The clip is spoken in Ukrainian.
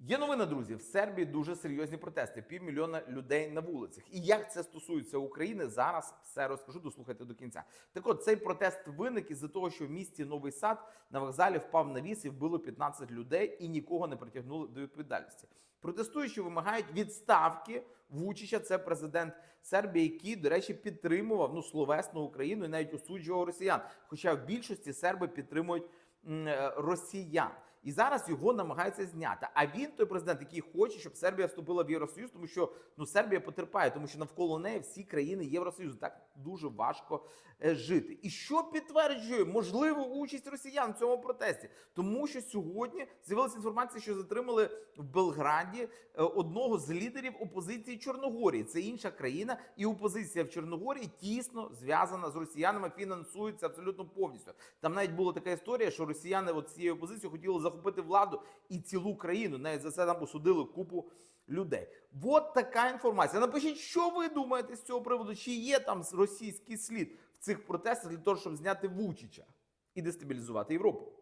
Є новина, друзі. В Сербії дуже серйозні протести. Півмільйона людей на вулицях. І як це стосується України, зараз все розкажу. Дослухайте до кінця. Так от цей протест виник із-за того, що в місті Новий Сад на вокзалі впав навіс і вбило 15 людей, і нікого не притягнули до відповідальності. Протестуючі вимагають відставки Вучича. Це президент Сербії, який, до речі, підтримував ну словесно Україну і навіть осуджував росіян. Хоча в більшості серби підтримують е, росіян. І зараз його намагаються зняти. А він той президент, який хоче, щоб Сербія вступила в Євросоюз, тому що ну Сербія потерпає, тому що навколо неї всі країни Євросоюзу. Так дуже важко е, жити. І що підтверджує можливу участь росіян в цьому протесті? Тому що сьогодні з'явилася інформація, що затримали в Белграді е, одного з лідерів опозиції Чорногорії. Це інша країна, і опозиція в Чорногорії тісно зв'язана з росіянами, фінансується абсолютно повністю. Там навіть була така історія, що росіяни от цією опозицією хотіли захопити владу і цілу країну. Навіть за це там осудили купу людей. От така інформація. Напишіть, що ви думаєте з цього приводу? Чи є там російський слід в цих протестах для того, щоб зняти Вучича і дестабілізувати Європу?